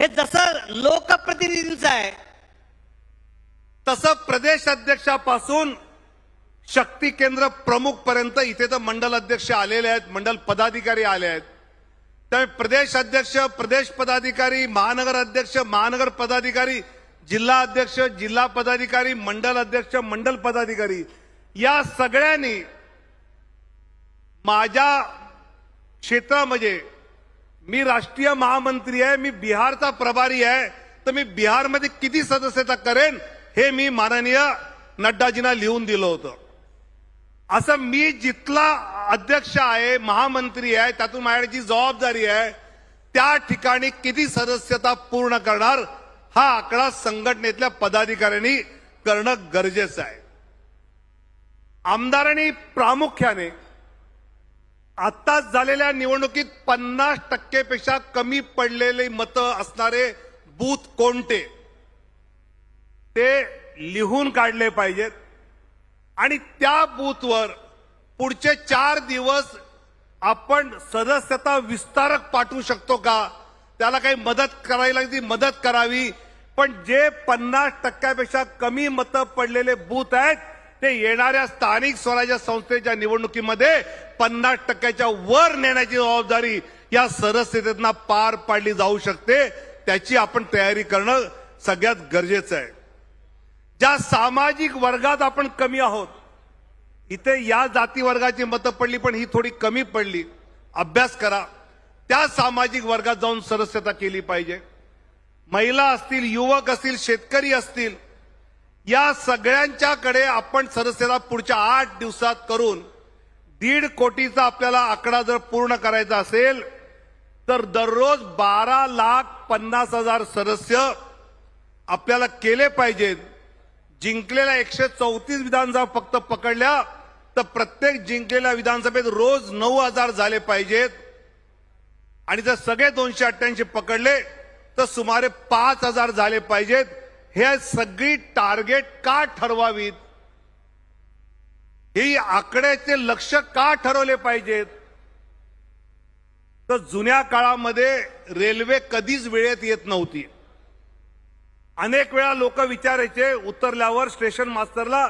हे जसं लोकप्रतिनिधींचं आहे तसं प्रदेश अध्यक्षापासून शक्ती केंद्र प्रमुख पर्यंत इथे तर मंडल अध्यक्ष आलेले आहेत मंडल पदाधिकारी आले आहेत. त्यामुळे प्रदेश अध्यक्ष प्रदेश पदाधिकारी महानगर अध्यक्ष महानगर पदाधिकारी जिल्हा अध्यक्ष जिल्हा पदाधिकारी मंडल अध्यक्ष मंडल पदाधिकारी या सगळ्यांनी माझ्या क्षेत्रामध्ये म्हणजे मी राष्ट्रीय महामंत्री आहे मी बिहारचा प्रभारी आहे तर मी बिहारमध्ये किती सदस्यता करेन हे मी माननीय नड्डाजींना लिहून दिलं होतं. असं मी जिथला अध्यक्ष आहे महामंत्री आहे त्यातून माझ्याकडे जी जबाबदारी आहे त्या ठिकाणी किती सदस्यता पूर्ण करणार हा आकडा संघटनेतल्या पदाधिकाऱ्यांनी करणं गरजेचं आहे. आमदारांनी प्रामुख्याने आत्ताच झालेल्या निवडणुकीत पन्नास टक्केपेक्षा कमी पडलेले मतं असणारे बूथ कोणते? ते लिहून काढले पाहिजेत. आणि त्या बूथवर पुढचे चार दिवस आपण सदस्यता विस्तारक पाठवू शकतो का? त्याला काही मदत करायला ती मदत करावी. पण जे पन्नास टक्क्यापेक्षा कमी मतं पडलेले बूथ आहेत ते येणाऱ्या स्थानिक स्वराज्य संस्थेच्या निवडणुकीमध्ये पन्नास टक्क्याच्या वर नेण्याची जबाबदारी या सरस्थितीतना पार पाडली जाऊ शकते त्याची आपण तयारी करणं सगळ्यात गरजेचं आहे. ज्या सामाजिक वर्गात आपण कमी आहोत इथे या जाती वर्गाची मतं पडली पण ही थोडी कमी पडली. अभ्यास करा. त्या सामाजिक वर्गात जाऊन सदस्यता केली पाहिजे. महिला असतील युवक असतील शेतकरी असतील या सगळ्यांच्याकडे आपण सदस्यता पुढच्या आठ दिवसात करून दीड कोटीचा आपल्याला आकडा जर पूर्ण करायचा असेल तर दररोज बारा लाख पन्नास हजार सदस्य आपल्याला केले पाहिजेत. जिंकलेल्या एकशे चौतीस विधानसभा फक्त पकडल्या तर प्रत्येक जिंकलेल्या विधानसभेत रोज नऊ हजार झाले पाहिजेत. आणि जर सगळे दोनशे अठ्ठ्याऐंशी पकडले तर सुमारे पाच हजार झाले पाहिजेत. हे सगळी टार्गेट का ठरवावीत? ही आकड्याचे लक्ष का ठरवले पाहिजेत? तर जुन्या काळामध्ये रेल्वे कधीच वेळेत येत नव्हती. अनेक वेळा लोक विचारायचे उतरल्यावर स्टेशन मास्टरला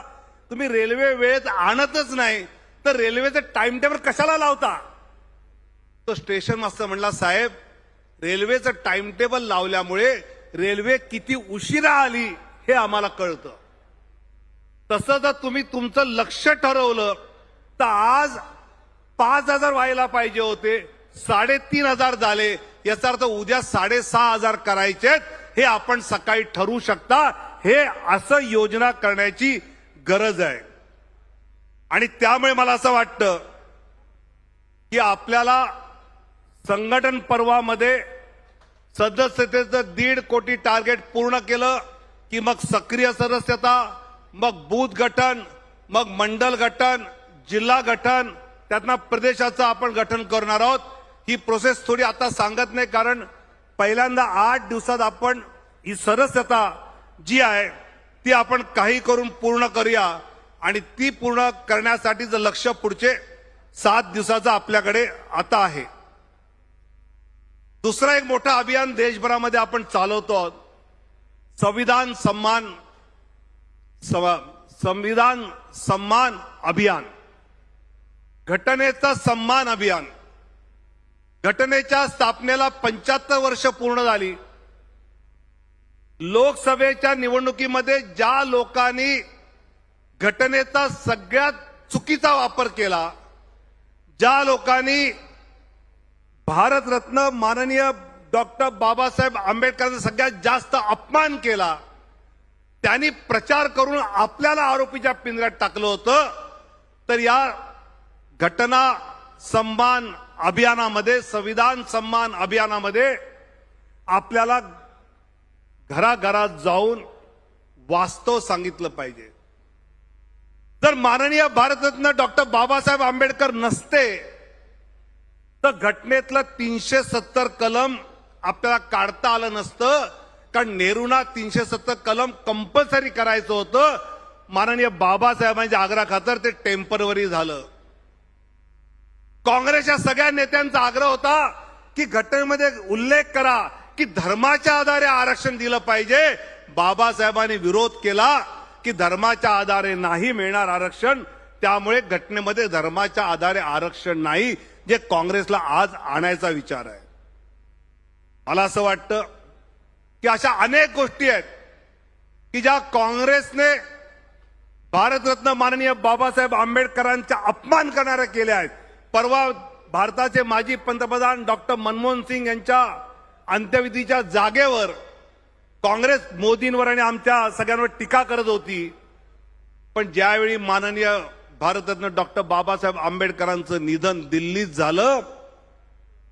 तुम्ही रेल्वे वेळेत आणतच नाही तर रेल्वेचं टाइम टेबल कशाला लावता? तो स्टेशन मास्टर म्हणला साहेब रेल्वेचं टाइम टेबल लावल्यामुळे रेल्वे किती उशिरा आली हे आम्हाला कळतं. तसं जर तुम्ही तुमचं लक्ष ठरवलं तर आज पाच हजार व्हायला पाहिजे होते साडेतीन हजार झाले याचा अर्थ उद्या साडेसहा हजार करायचेत हे आपण सकाळी ठरवू शकता. हे असं योजना करण्याची गरज आहे. आणि त्यामुळे मला असं वाटतं की आपल्याला संघटन पर्वामध्ये सदस्यतेचं दीड कोटी टार्गेट पूर्ण केलं की मग सक्रिय सदस्यता मग बूथ गठन मग मंडल गठन जिल्हा गठन त्यांना प्रदेशाचं आपण गठन करणार आहोत. ही प्रोसेस थोडी आता सांगत नाही कारण पहिल्यांदा आठ दिवसात आपण ही सदस्यता जी आहे ती आपण काही करून पूर्ण करूया. आणि ती पूर्ण करण्यासाठीचं लक्ष पुढचे सात दिवसाचं आपल्याकडे आता आहे. दुसरा एक मोठा अभियान देशभरामध्ये आपण चालवतो. आहोत संविधान सन्मान संविधान सन्मान अभियान. घटनेचा सन्मान अभियान. घटनेच्या स्थापनेला पंच्याहत्तर वर्ष पूर्ण झाली. लोकसभेच्या निवडणुकीमध्ये ज्या लोकांनी घटनेचा सगळ्यात चुकीचा वापर केला ज्या लोकांनी भारतरत्न माननीय डॉक्टर बाबासाहेब आंबेडकरांचा सगळ्यात जास्त अपमान केला. त्यांनी प्रचार करून आपल्याला आरोपीच्या पिंजऱ्यात टाकलं होतं. तर या घटना सन्मान अभियानामध्ये संविधान सन्मान अभियानामध्ये आपल्याला घराघरात जाऊन वास्तव सांगितलं पाहिजे. जर माननीय भारतरत्न डॉक्टर बाबासाहेब आंबेडकर नसते तर घटनेतलं तीनशे सत्तर कलम आपल्याला काढता आलं नसतं. कारण नेहरूंना तीनशे सत्तर कलम कंपल्सरी करायचं होतं. माननीय बाबासाहेबांच्या आग्रह खातर ते टेम्परवरी झालं. काँग्रेसच्या सगळ्या नेत्यांचा आग्रह होता की घटनेमध्ये उल्लेख करा की धर्माच्या आधारे आरक्षण दिलं पाहिजे. बाबासाहेबांनी विरोध केला की धर्माच्या आधारे नाही मिळणार आरक्षण. त्यामुळे घटनेमध्ये धर्माच्या आधारे आरक्षण नाही. जे काँग्रेसला आज आणायचा विचार आहे. मला असं वाटतं की अशा अनेक गोष्टी आहेत की ज्या काँग्रेसने भारतरत्न माननीय बाबासाहेब आंबेडकरांचा अपमान करणाऱ्या केल्या आहेत. परवा भारताचे माजी पंतप्रधान डॉक्टर मनमोहन सिंग यांच्या अंत्यविधीच्या जागेवर काँग्रेस मोदींवर आणि आमच्या सगळ्यांवर टीका करत होती. पण ज्यावेळी माननीय भारतरत्न डॉक्टर बाबासाहेब आंबेडकरांचं निधन दिल्लीत झालं.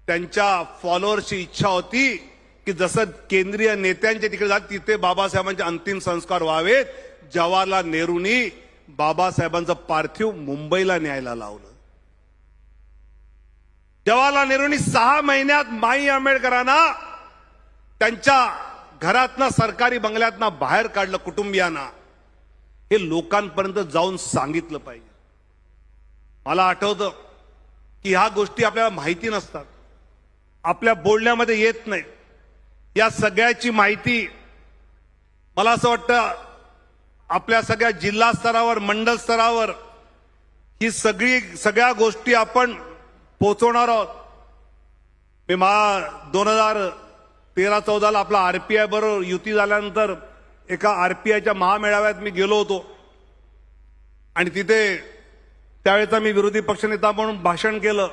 त्यांच्या फॉलोअर्सची इच्छा होती की जसं केंद्रीय नेत्यांच्या तिकडे जात तिथे बाबासाहेबांचे अंतिम संस्कार व्हावेत. जवाहरलाल नेहरूंनी बाबासाहेबांचं पार्थिव मुंबईला न्यायला लावलं. जवाहरलाल नेहरूंनी सहा महिन्यात माई आंबेडकरांना त्यांच्या घरातनं सरकारी बंगल्यातनं बाहेर काढलं कुटुंबियांना. हे लोकांपर्यंत जाऊन सांगितलं पाहिजे. मला आठवतं की ह्या गोष्टी आपल्याला माहिती नसतात. आपल्या बोलण्यामध्ये येत नाही. या सगळ्याची माहिती मला असं वाटतं आपल्या सगळ्या जिल्हा स्तरावर मंडल स्तरावर ही सगळी सगळ्या गोष्टी आपण पोहोचवणार आहोत. मी मा दोन हजार तेरा चौदाला आपला आर पी बरोबर युती झाल्यानंतर एका आर पी आयच्या महामेळाव्यात मी गेलो होतो. आणि तिथे त्यावेळेचा मी विरोधी पक्षनेता म्हणून भाषण केलं.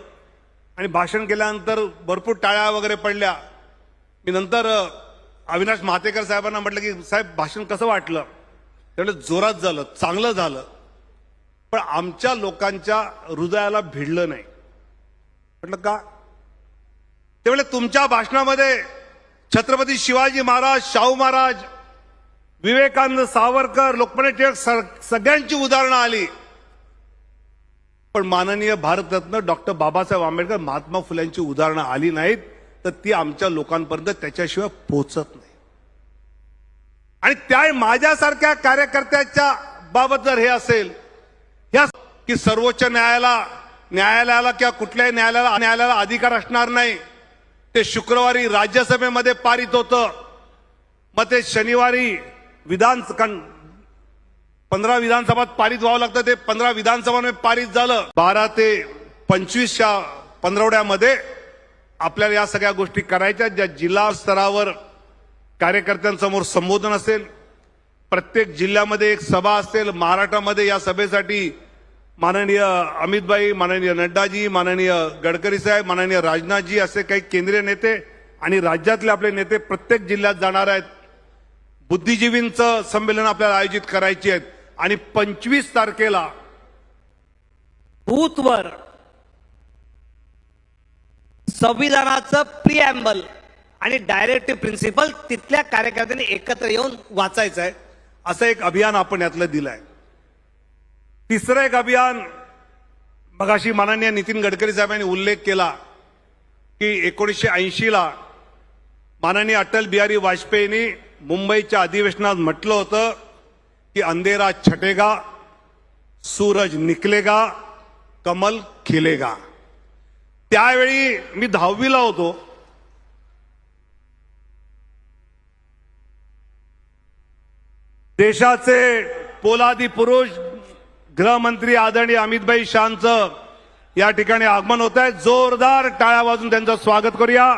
आणि भाषण केल्यानंतर भरपूर टाळ्या वगैरे पडल्या. मी नंतर अविनाश महातेकर साहेबांना म्हटलं की साहेब भाषण कसं वाटलं? त्यामुळे जोरात झालं चांगलं झालं. पण आमच्या लोकांच्या हृदयाला भिडलं नाही. म्हटलं का? त्यामुळे तुमच्या भाषणामध्ये छत्रपती शिवाजी महाराज शाहू महाराज विवेकानंद सावरकर लोकमान्य टिळक सगळ्यांची उदाहरणं आली. पण माननीय भारतरत्न डॉक्टर बाबासाहेब आंबेडकर महात्मा फुल्यांची उदाहरणं आली नाहीत तर ती आमच्या लोकांपर्यंत त्याच्याशिवाय पोहोचत नाही. आणि त्या माझ्यासारख्या कार्यकर्त्याच्या बाबत जर हे असेल या की सर्वोच्च न्यायालयाला न्यायालयाला किंवा कुठल्याही न्यायालयाला न्यायालयाला अधिकार असणार नाही. ते शुक्रवारी राज्यसभेमध्ये पारित होतं. मग ते शनिवारी विधान पंधरा विधानसभात पारित व्हावं लागतं ते पंधरा विधानसभामध्ये पारित झालं. बारा ते पंचवीसच्या पंधरवड्यामध्ये आपल्याला या सगळ्या गोष्टी करायच्या ज्या जिल्हा स्तरावर कार्यकर्त्यांसमोर संबोधन असेल प्रत्येक जिल्ह्यामध्ये एक सभा असेल महाराष्ट्रामध्ये या सभेसाठी माननीय अमितभाई माननीय नड्डाजी माननीय गडकरी साहेब माननीय राजनाथजी असे काही केंद्रीय नेते आणि राज्यातले आपले नेते प्रत्येक जिल्ह्यात जाणार आहेत. बुद्धिजीवींचं संमेलन आपल्याला आयोजित करायची आहेत. आणि पंचवीस तारखेला बूथवर संविधानाचं प्रिॲम्बल आणि डायरेक्टिव्ह प्रिन्सिपल तिथल्या कार्यकर्त्यांनी एकत्र येऊन वाचायचं आहे असं एक अभियान आपण यातलं दिलंय. तिसरं एक अभियान मगाशी माननीय नितीन गडकरी साहेबांनी उल्लेख केला की एकोणीसशे ऐंशीला माननीय अटल बिहारी वाजपेयींनी मुंबईच्या अधिवेशनात म्हटलं होतं की अंधेरा छटेगा सूरज निकलेगा कमल खिलेगा। त्यावेळी मी दहावीला होतो. देशाचे पोलादी पुरुष गृहमंत्री आदरणीय अमितभाई शहांचं या ठिकाणी आगमन होत आहे जोरदार टाळ्या वाजून त्यांचं स्वागत करूया.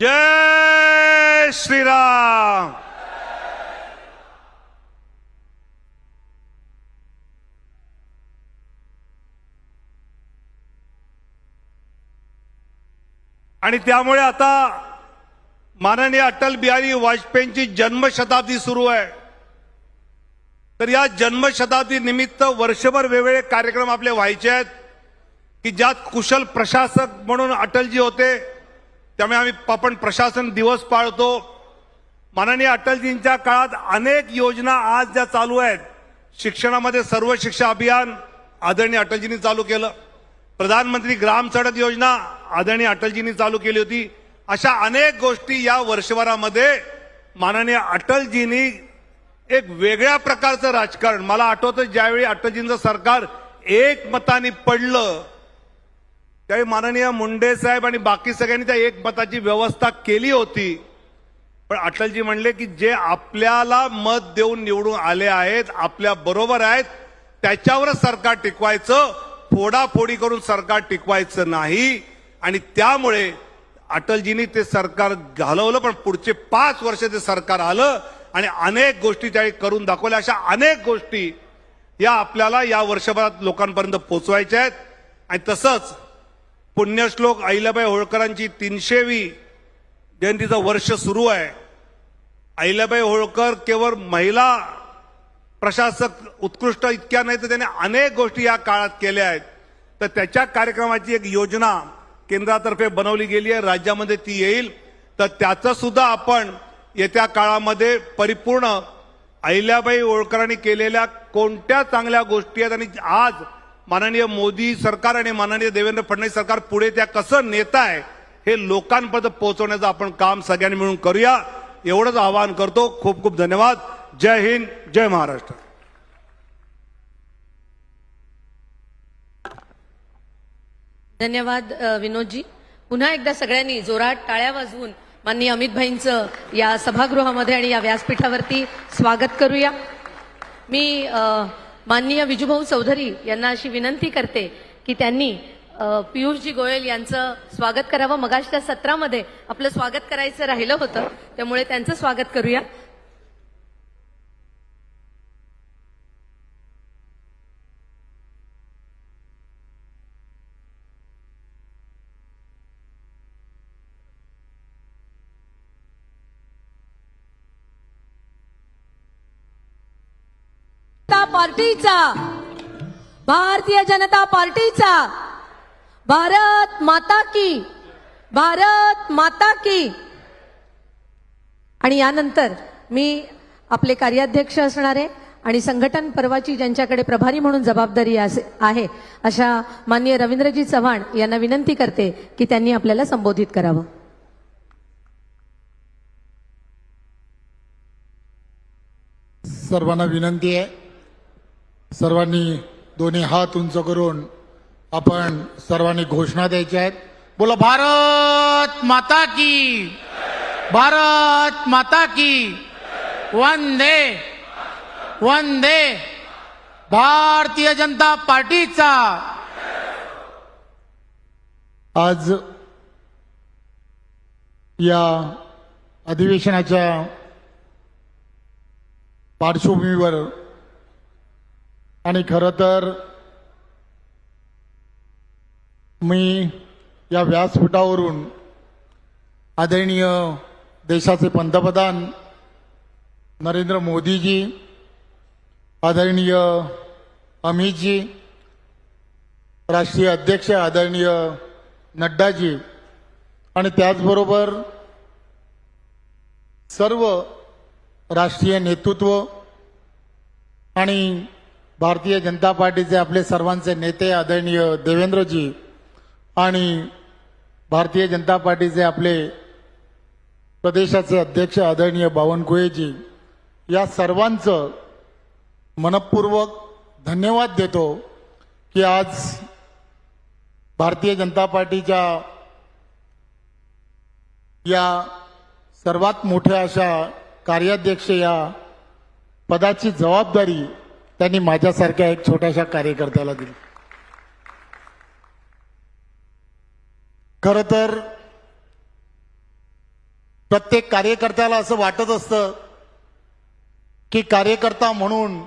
जय श्रीराम. आणि त्यामुळे आता माननीय अटल बिहारी वाजपेयींची जन्मशताब्दी सुरू आहे. तर या जन्मशताब्दी निमित्त वर्षभर वेगवेगळे कार्यक्रम आपले व्हायचे आहेत की ज्यात कुशल प्रशासक म्हणून अटलजी होते त्यामुळे आम्ही आपण प्रशासन दिवस पाळतो. माननीय अटलजींच्या काळात अनेक योजना आज ज्या चालू आहेत. शिक्षणामध्ये सर्व शिक्षा अभियान आदरणीय अटलजींनी चालू केलं. प्रधानमंत्री ग्राम सडक योजना आदरणीय अटलजींनी चालू केली होती. अशा अनेक गोष्टी या वर्षभरामध्ये माननीय अटलजींनी एक वेगळ्या प्रकारचं राजकारण. मला आठवतं ज्यावेळी अटलजींचं सरकार एक मताने पडलं त्यावेळी माननीय मुंडे साहेब आणि बाकी सगळ्यांनी त्या एक मताची व्यवस्था केली होती. पण अटलजी म्हणले की जे आपल्याला मत देऊन निवडून आले आहेत आपल्या बरोबर आहेत त्याच्यावरच सरकार टिकवायचं फोडाफोडी करून सरकार टिकवायचं नाही. आणि त्यामुळे अटलजींनी ते सरकार घालवलं पण पुढचे पाच वर्ष ते सरकार आलं आणि अनेक गोष्टी त्यावेळी करून दाखवल्या. अशा अनेक गोष्टी या आपल्याला या वर्षभरात लोकांपर्यंत पोचवायच्या आहेत. आणि तसंच पुण्यश्लोक अहिल्याबाई होळकरांची तीनशेवी जयंतीचं वर्ष सुरू आहे. अहिल्याबाई होळकर केवळ महिला प्रशासक उत्कृष्ट इतक्या नाही तर त्याने अनेक गोष्टी या काळात केल्या आहेत. तर त्याच्या कार्यक्रमाची एक योजना केंद्रातर्फे बनवली गेली आहे राज्यामध्ये ती येईल. तर त्याचं सुद्धा आपण येत्या काळामध्ये परिपूर्ण अहिल्याबाई होळकरांनी केलेल्या कोणत्या चांगल्या गोष्टी आहेत आणि आज माननीय मोदी सरकार आणि माननीय देवेंद्र फडणवीस सरकार पुढे त्या कसं नेत आहे हे लोकांपर्यंत पोहोचवण्याचं आपण काम सगळ्यांनी मिळून करूया. एवढंच आवाहन करतो. खूप खूप धन्यवाद. जय हिंद जय महाराष्ट्र. धन्यवाद विनोदजी. पुन्हा एकदा सगळ्यांनी जोरात टाळ्या वाजवून माननीय अमित भाईंचं या सभागृहामध्ये आणि या व्यासपीठावरती स्वागत करूया. मी अ, माननीय विजूभाऊ चौधरी यांना अशी विनंती करते की त्यांनी पियुषजी गोयल यांचं स्वागत करावं. मगाशच्या सत्रामध्ये आपलं स्वागत करायचं राहिलं होतं त्यामुळे त्यांचं स्वागत करूया. पार्टीचा भारतीय जनता पार्टीचा भारत माता की भारत माता की. आणि यानंतर मी आपले कार्याध्यक्ष असणारे आणि संघटन पर्वाची ज्यांच्याकडे प्रभारी म्हणून जबाबदारी आहे अशा माननीय रवींद्रजी चव्हाण यांना विनंती करते की त्यांनी आपल्याला संबोधित करावं. सर्वांना विनंती आहे. सर्वांनी दोन्ही हात उंच करून आपण सर्वांनी घोषणा द्यायच्या आहेत. बोला भारत माता की भारत माता की वंदे वंदे भारतीय जनता पार्टीचा. आज या अधिवेशनाच्या पार्श्वभूमीवर आणि खरं तर मी या व्यासपीठावरून आदरणीय देशाचे पंतप्रधान नरेंद्र मोदीजी आदरणीय अमितजी राष्ट्रीय अध्यक्ष आदरणीय नड्डाजी आणि त्याचबरोबर सर्व राष्ट्रीय नेतृत्व आणि भारतीय जनता पार्टीचे आपले सर्वांचे नेते आदरणीय देवेंद्रजी आणि भारतीय जनता पार्टीचे आपले प्रदेशाचे अध्यक्ष आदरणीय बावनकुळेजी या सर्वांचं मनपूर्वक धन्यवाद देतो की आज भारतीय जनता पार्टीच्या या सर्वात मोठ्या अशा कार्याध्यक्ष या पदाची जबाबदारी त्यांनी माझ्यासारख्या एक छोट्याशा कार्यकर्त्याला दिली. खर तर प्रत्येक कार्यकर्त्याला असं वाटत असतं की कार्यकर्ता म्हणून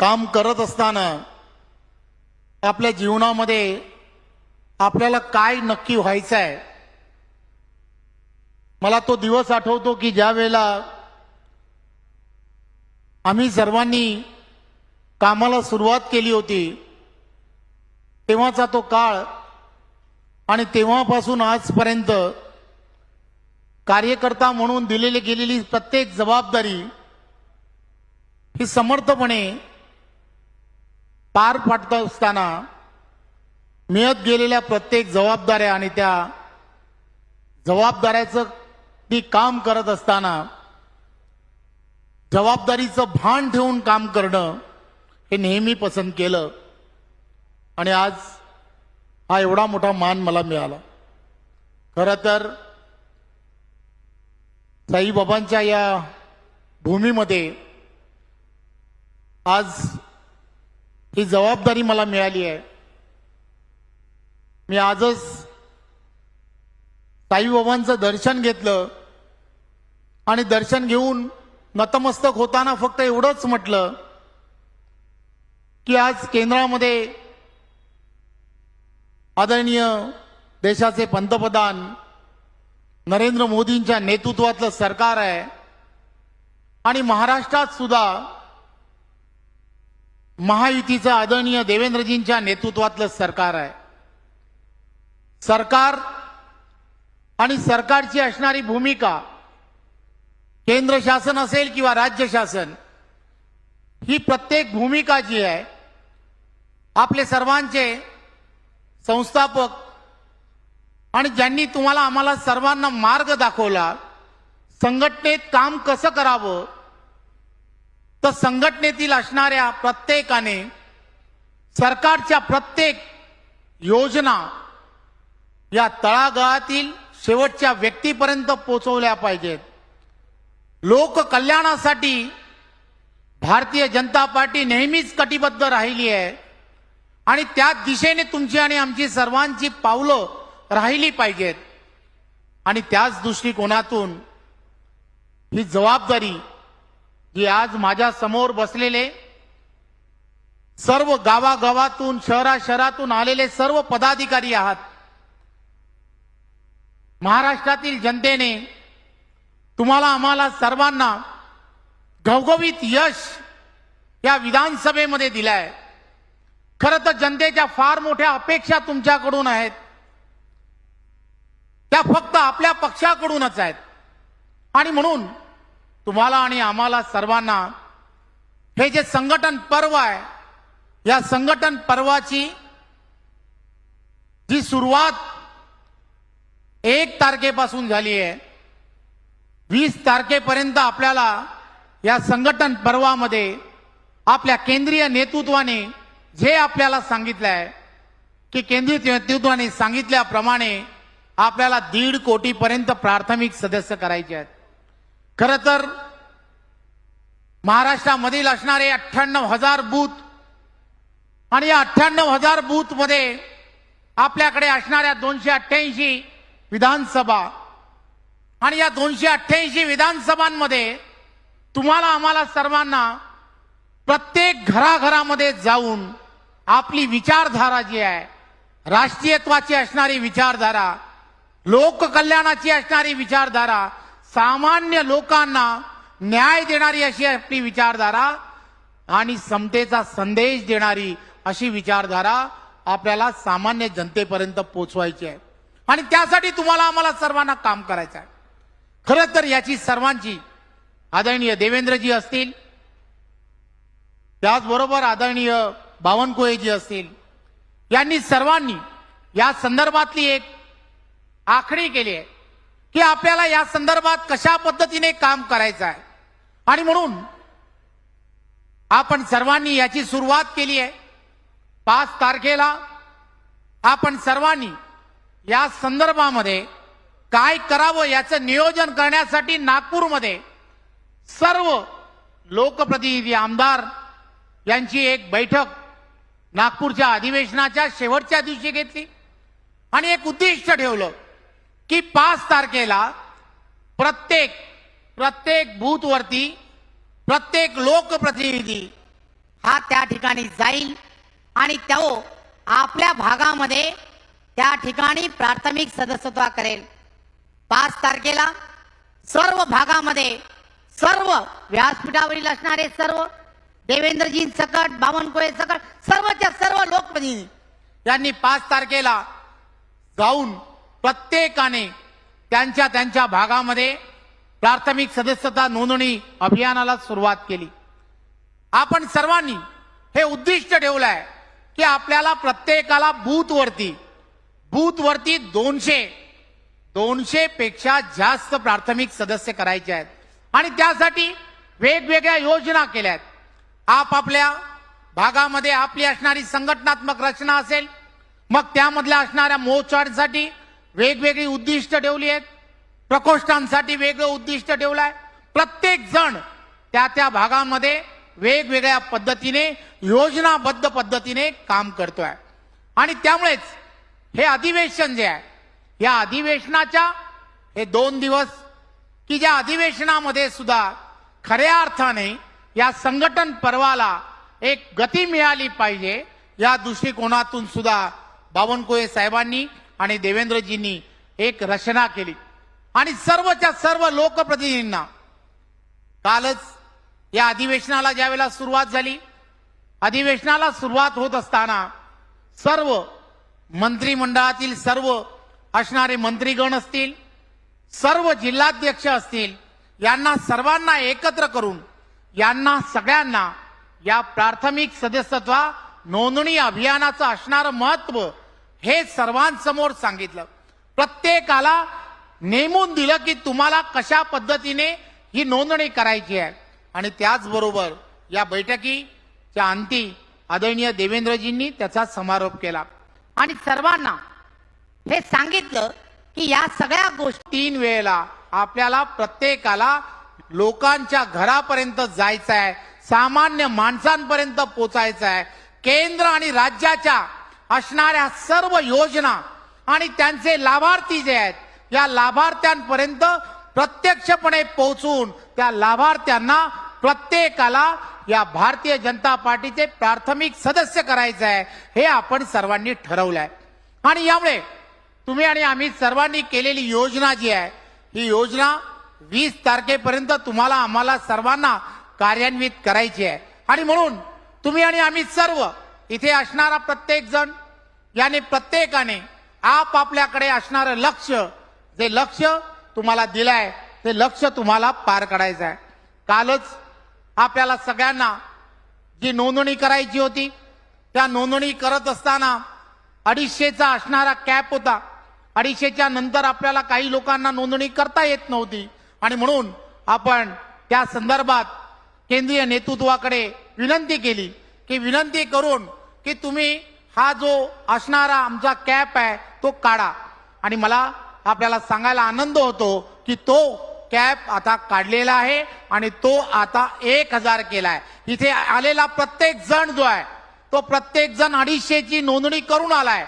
काम करत असताना आपल्या जीवनामध्ये आपल्याला काय नक्की व्हायचं आहे मला तो दिवस आठवतो की ज्या वेळेला आम्ही सर्वांनी कामाला सुरुवात केली होती. तेव्हाचा तो काळ आणि तेव्हापासून आजपर्यंत कार्यकर्ता म्हणून दिलेली गेलेली प्रत्येक जबाबदारी ही समर्थपणे पार पाडत असताना मिळत गेलेल्या प्रत्येक जबाबदाऱ्या आणि त्या जबाबदाऱ्याचं ती काम करत असताना जबाबदारीचं भान ठेवून काम करणं हे नेहमी पसंत केलं. आणि आज हा एवढा मोठा मान मला मिळाला. खरं तर साईबाबांच्या या भूमीमध्ये आज ही जबाबदारी मला मिळाली आहे. मी आजच साईबाबांचं दर्शन घेतलं आणि दर्शन घेऊन नतमस्तक होताना फक्त एवढंच म्हटलं की आज केंद्रामध्ये आदरणीय देशाचे पंतप्रधान नरेंद्र मोदींच्या नेतृत्वातलं सरकार आहे आणि महाराष्ट्रात सुद्धा महायुतीचं आदरणीय देवेंद्रजींच्या नेतृत्वातलं सरकार आहे. सरकार आणि सरकारची असणारी भूमिका केंद्र शासन असेल किंवा राज्य शासन ही प्रत्येक भूमिका जी आहे आपले सर्वांचे संस्थापक आणि ज्यांनी तुम्हाला आम्हाला सर्वांना मार्ग दाखवला संघटनेत काम कसं करावं तर संघटनेतील असणाऱ्या प्रत्येकाने सरकारच्या प्रत्येक योजना या तळागाळातील शेवटच्या व्यक्तीपर्यंत पोचवल्या पाहिजेत. लोककल्याणासाठी भारतीय जनता पार्टी नेहमीच कटिबद्ध राहिली आहे. आणि त्या दिशेने तुमची आणि आमची सर्वांची पावलं राहिली पाहिजेत. आणि त्याच दृष्टिकोनातून ही जबाबदारी जी आज माझ्यासमोर बसलेले सर्व गावागावातून शहरा शहरातून आलेले सर्व पदाधिकारी आहात. महाराष्ट्रातील जनतेने तुम्हाला आम्हाला सर्वांना घवघवीत यश या विधानसभेमध्ये दिलाय. खरं तर जनतेच्या फार मोठ्या अपेक्षा तुमच्याकडून आहेत. त्या फक्त आपल्या पक्षाकडूनच आहेत. आणि म्हणून तुम्हाला आणि आम्हाला सर्वांना हे जे संघटन पर्व आहे या संघटन पर्वाची जी सुरुवात एक तारखेपासून झाली आहे वीस तारखेपर्यंत आपल्याला या संघटन पर्वामध्ये आपल्या केंद्रीय नेतृत्वाने जे आपल्याला सांगितलं आहे की केंद्रीय नेतृत्वाने सांगितल्याप्रमाणे आपल्याला दीड कोटीपर्यंत प्राथमिक सदस्य करायचे आहेत. खरं तर महाराष्ट्रामधील असणारे अठ्ठ्याण्णव हजार बूथ आणि या अठ्ठ्याण्णव हजार बूथमध्ये आपल्याकडे असणाऱ्या दोनशे अठ्ठ्याऐंशी विधानसभा आणि या दोनशे अठ्ठ्याऐंशी विधानसभांमध्ये तुम्हाला आम्हाला सर्वांना प्रत्येक घराघरामध्ये जाऊन आपली विचारधारा जी आहे राष्ट्रीयत्वाची असणारी विचारधारा लोककल्याणाची असणारी विचारधारा सामान्य लोकांना न्याय देणारी अशी आपली विचारधारा आणि समतेचा संदेश देणारी अशी विचारधारा आपल्याला सामान्य जनतेपर्यंत पोचवायची आहे. आणि त्यासाठी तुम्हाला आम्हाला सर्वांना काम करायचं आहे. खरं तर याची सर्वांची आदरणीय देवेंद्रजी असतील त्याचबरोबर आदरणीय बावनकुळेजी असतील यांनी सर्वांनी या संदर्भातली एक आखणी केली आहे की आपल्याला या संदर्भात कशा पद्धतीने काम करायचं आहे. आणि म्हणून आपण सर्वांनी याची सुरुवात केली आहे. पाच तारखेला आपण सर्वांनी या संदर्भामध्ये काय करावं याचं नियोजन करण्यासाठी नागपूरमध्ये सर्व लोकप्रतिनिधी आमदार यांची एक बैठक नागपूरच्या अधिवेशनाच्या शेवटच्या दिवशी घेतली. आणि एक उद्दिष्ट ठेवलं की पाच तारखेला प्रत्येक प्रत्येक बूथवरती प्रत्येक लोकप्रतिनिधी हा त्या ठिकाणी जाईल आणि तो आपल्या भागामध्ये त्या ठिकाणी प्राथमिक सदस्यत्व करेल. पाच तारखेला सर्व भागामध्ये सर्व व्यासपीठावरील असणारे सर्व देवेंद्रजी सकट बावनकुळे सकट सर्वच्या सर्व लोकप्रतिनिधी यांनी पाच तारखेला जाऊन प्रत्येकाने त्यांच्या त्यांच्या भागामध्ये प्राथमिक सदस्यता नोंदणी अभियानाला सुरुवात केली. आपण सर्वांनी हे उद्दिष्ट ठेवलं आहे की आपल्याला प्रत्येकाला बूथवरती बूथवरती दोनशे दोनशे पेक्षा जास्त प्राथमिक सदस्य करायचे आहेत. आणि त्यासाठी वेगवेगळ्या योजना केल्या आहेत. आपापल्या भागामध्ये आपली असणारी संघटनात्मक रचना असेल मग त्यामधल्या असणाऱ्या मोर्चांसाठी वेगवेगळी उद्दिष्ट ठेवली आहेत. प्रकोष्ठांसाठी वेगळं उद्दिष्ट ठेवलं आहे. प्रत्येक जण त्या त्या भागामध्ये वेगवेगळ्या पद्धतीने योजनाबद्ध पद्धतीने काम करतोय. आणि त्यामुळेच हे अधिवेशन जे आहे या अधिवेशनाच्या हे दोन दिवस की ज्या अधिवेशनामध्ये सुद्धा खऱ्या अर्थाने या संघटन पर्वाला एक गती मिळाली पाहिजे या दृष्टिकोनातून सुद्धा बावनकुळे साहेबांनी आणि देवेंद्रजींनी एक रचना केली. आणि सर्वच्या सर्व लोकप्रतिनिधींना कालच या अधिवेशनाला ज्यावेळेला सुरुवात झाली अधिवेशनाला सुरुवात होत असताना सर्व मंत्रिमंडळातील सर्व असणारे मंत्रीगण असतील सर्व जिल्हाध्यक्ष असतील यांना सर्वांना एकत्र करून यांना सगळ्यांना या प्राथमिक सदस्यत्वा नोंदणी अभियानाचं असणारं महत्त्व हे सर्वांसमोर सांगितलं. प्रत्येकाला नेमून दिलं की तुम्हाला कशा पद्धतीने ही नोंदणी करायची आहे. आणि त्याचबरोबर या बैठकीच्या अंती आदरणीय देवेंद्रजींनी त्याचा समारोप केला. आणि सर्वांना हे सांगितलं की या सगळ्या गोष्टी तीन वेळेला आपल्याला प्रत्येकाला लोकांच्या घरापर्यंत जायचं आहे सामान्य माणसांपर्यंत पोचायचं आहे केंद्र आणि राज्याच्या असणाऱ्या सर्व योजना आणि त्यांचे लाभार्थी जे आहेत या लाभार्थ्यांपर्यंत प्रत्यक्षपणे पोहोचून त्या लाभार्थ्यांना प्रत्येकाला या भारतीय जनता पार्टीचे प्राथमिक सदस्य करायचं आहे हे आपण सर्वांनी ठरवलं आहे आणि यामुळे तुम्ही आणि आम्ही सर्वांनी केलेली योजना जी आहे ही योजना वीस तारखेपर्यंत तुम्हाला आम्हाला सर्वांना कार्यान्वित करायची आहे. आणि म्हणून तुम्ही आणि आम्ही सर्व इथे असणारा प्रत्येक जण याने प्रत्येकाने आपापल्याकडे असणारं लक्ष जे लक्ष तुम्हाला दिलंय ते लक्ष तुम्हाला पार काढायचं आहे. कालच आपल्याला सगळ्यांना जी नोंदणी करायची होती त्या नोंदणी करत असताना अडीचशेचा असणारा कॅप होता. अडीचशेच्या नंतर आपल्याला काही लोकांना नोंदणी करता येत नव्हती. आणि म्हणून आपण त्या संदर्भात केंद्रीय नेतृत्वाकडे विनंती केली की विनंती करून की तुम्ही हा जो असणारा आमचा कॅप आहे तो काढा. आणि मला आपल्याला सांगायला आनंद होतो की तो कॅप आता काढलेला आहे आणि तो आता एक हजार केला आहे इथे आलेला प्रत्येक जण जो आहे तो प्रत्येक जण अडीचशेची नोंदणी करून आलाय.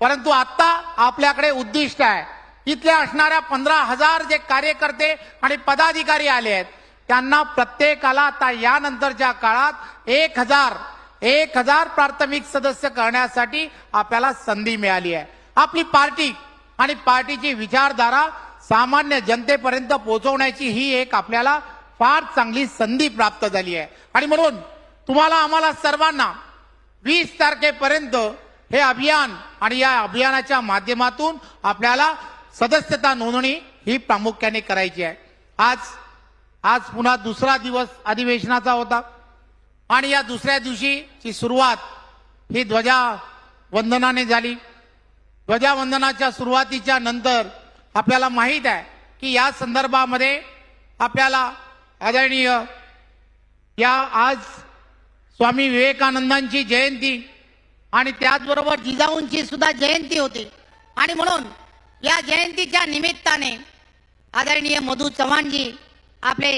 परंतु आता आपल्याकडे उद्दिष्ट आहे. इथल्या असणाऱ्या पंधरा हजार जे कार्यकर्ते आणि पदाधिकारी आले आहेत त्यांना प्रत्येकाला आता यानंतरच्या काळात एक हजार एक हजार प्राथमिक सदस्य करण्यासाठी आपल्याला संधी मिळाली आहे. आपली पार्टी आणि पार्टीची विचारधारा सामान्य जनतेपर्यंत पोहोचवण्याची ही एक आपल्याला फार चांगली संधी प्राप्त झाली आहे. आणि म्हणून तुम्हाला आम्हाला सर्वांना वीस तारखेपर्यंत हे अभियान आणि या अभियानाच्या माध्यमातून आपल्याला सदस्यता नोंदणी ही प्रामुख्याने करायची आहे. आज आज पुन्हा दुसरा दिवस अधिवेशनाचा होता आणि या दुसऱ्या दिवशीची सुरुवात ही ध्वजा वंदनाने झाली. ध्वजावंदनाच्या सुरुवातीच्या नंतर आपल्याला माहीत आहे की या संदर्भामध्ये आपल्याला आदरणीय या आज स्वामी विवेकानंदांची जयंती आणि त्याचबरोबर जिजाऊंची सुद्धा जयंती होती. आणि म्हणून या जयंतीच्या निमित्ताने आदरणीय मधू चव्हाणजी आपले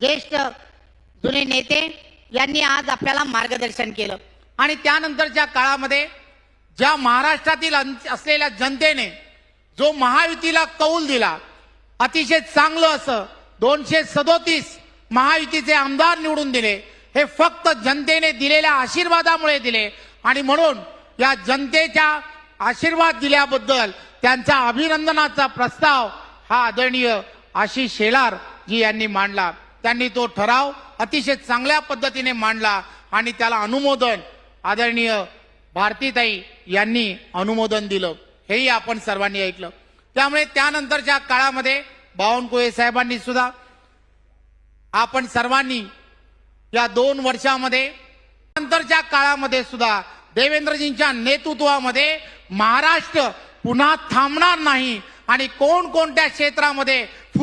ज्येष्ठ जुने नेते यांनी आज आपल्याला मार्गदर्शन केलं. आणि त्यानंतरच्या काळामध्ये ज्या महाराष्ट्रातील असलेल्या जनतेने जो महायुतीला कौल दिला अतिशय चांगलं असं दोनशे सदोतीस महायुतीचे आमदार निवडून दिले हे फक्त जनतेने दिलेल्या आशीर्वादामुळे दिले आणि म्हणून या जनतेच्या आशीर्वाद दिल्याबद्दल त्यांचा अभिनंदनाचा प्रस्ताव हा आदरणीय आशिष शेलार जी यांनी मांडला. त्यांनी तो ठराव अतिशय चांगल्या पद्धतीने मांडला आणि त्याला अनुमोदन आदरणीय भारतीताई यांनी अनुमोदन दिलं. हेही आपण सर्वांनी ऐकलं. त्यामुळे त्यानंतरच्या काळामध्ये बावनकुळे साहेबांनी सुद्धा आपण सर्वांनी या दोन वर्षामध्ये नंतरच्या काळामध्ये सुद्धा देवेंद्रजींच्या नेतृत्वामध्ये महाराष्ट्र पुन्हा थांबणार नाही आणि कोणकोणत्या क्षेत्रामध्ये